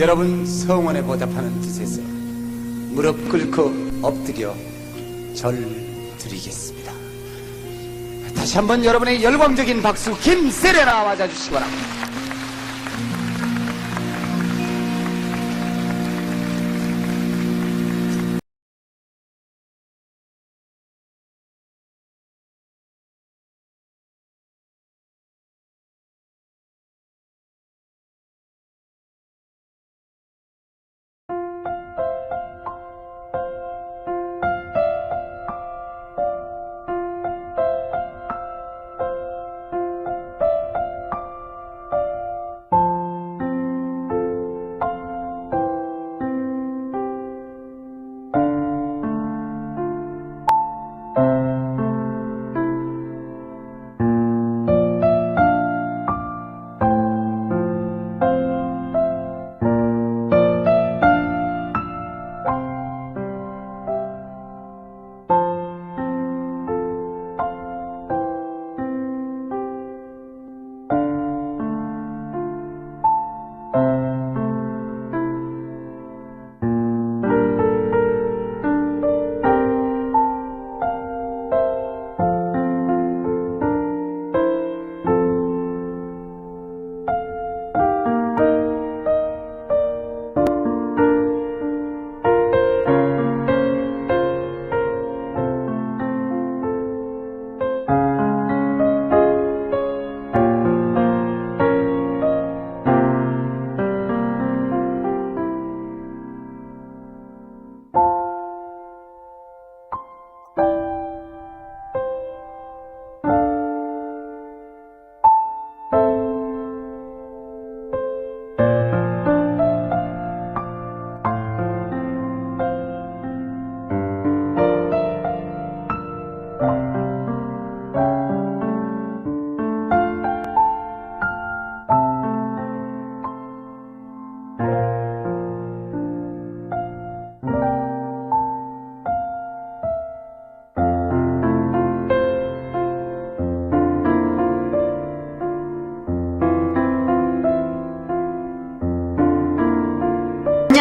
여러분 성원에 보답하는 뜻에서 무릎 꿇고 엎드려 절 드리겠습니다. 다시 한번 여러분의 열광적인 박수 김세레나 바랍니다.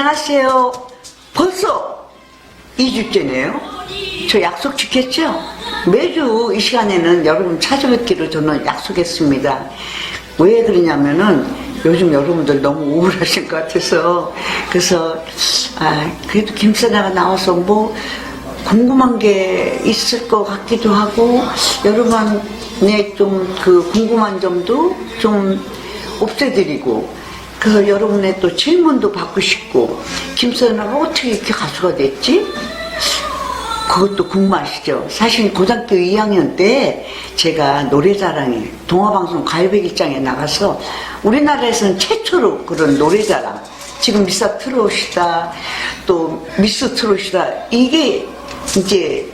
안녕하세요. 벌써 2주째네요. 저 약속 지켰죠? 매주 이 시간에는 여러분 찾아뵙기로 저는 약속했습니다. 왜 그러냐면은 요즘 여러분들 너무 우울하신 것 같아서 그래서 아 그래도 김사나가 나와서 뭐 궁금한 게 있을 것 같기도 하고 여러분의 좀 그 궁금한 점도 좀 없애드리고 그래서 여러분의 또 질문도 받고 싶고 김선아가 어떻게 이렇게 가수가 됐지? 그것도 궁금하시죠? 사실 고등학교 2학년 때 제가 노래자랑에 동화방송 가요백일장에 나가서 우리나라에서는 최초로 그런 노래자랑 지금 미스 트롯이다 또 미스 트롯이다 이게 이제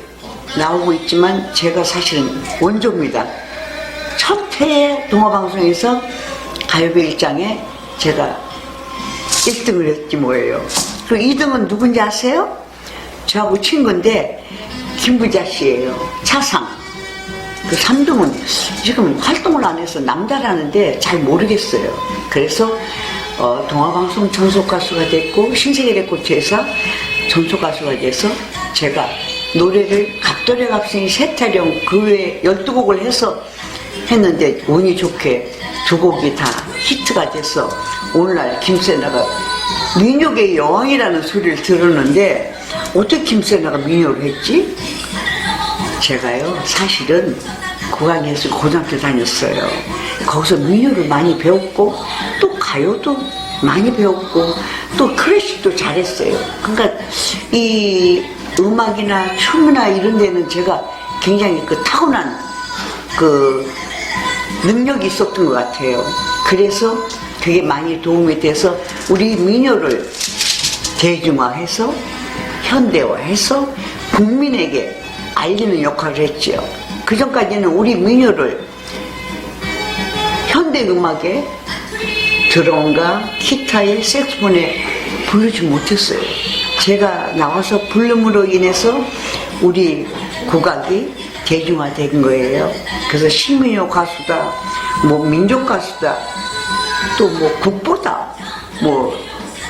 나오고 있지만 제가 사실은 원조입니다. 첫 해에 동화방송에서 가요백일장에 제가 1등을 했지 뭐예요. 그 2등은 누군지 아세요? 저하고 친구인데 김부자 씨예요. 차상. 그 3등은 지금 활동을 안 해서 남자라는데 잘 모르겠어요. 그래서 어, 동화방송 전속 가수가 됐고 신세계 레코드에서 전속 가수가 돼서 제가 노래를 갑돌의 갑생이 세타령 그 외에 12곡을 해서 했는데 운이 좋게 두 곡이 다 히트가 돼서 오늘날 김세나가 민요계의 여왕이라는 소리를 들었는데 어떻게 김세나가 민요를 했지? 제가요 사실은 고강에서 고등학교 다녔어요. 거기서 민요를 많이 배웠고 또 가요도 많이 배웠고 또 클래식도 잘했어요. 그러니까 이 음악이나 춤이나 이런 데는 제가 굉장히 그 타고난 그 능력이 있었던 것 같아요. 그래서 그게 많이 도움이 돼서 우리 민요를 대중화해서 현대화해서 국민에게 알리는 역할을 했죠. 그 전까지는 우리 민요를 현대 음악에 드럼과 기타에 색소폰에 부르지 못했어요. 제가 나와서 부름으로 인해서 우리 국악이 대중화된 거예요. 그래서 신민요 가수다, 뭐 민족 가수다, 또 뭐 국보다, 뭐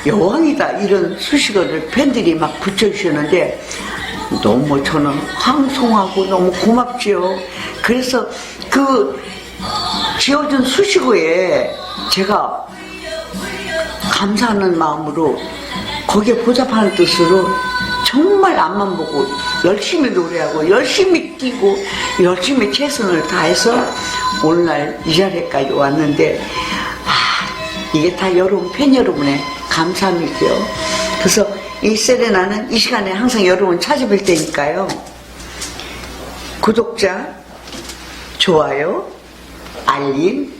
여왕이다 이런 수식어를 팬들이 막 붙여주시는데 너무 저는 황송하고 너무 고맙지요. 그래서 그 지어준 수식어에 제가 감사하는 마음으로 거기에 보답하는 뜻으로 정말 앞만 보고 열심히 노래하고 열심히 뛰고 열심히 최선을 다해서 오늘날 이 자리까지 왔는데 아, 이게 다 여러분 팬 여러분의 감사함이고요. 그래서 이 세레나는 이 시간에 항상 여러분 찾아뵐 테니까요. 구독자, 좋아요, 알림,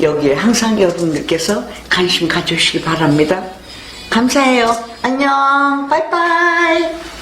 여기에 항상 여러분들께서 관심 가져주시기 바랍니다. 감사해요. 안녕. 빠이빠이.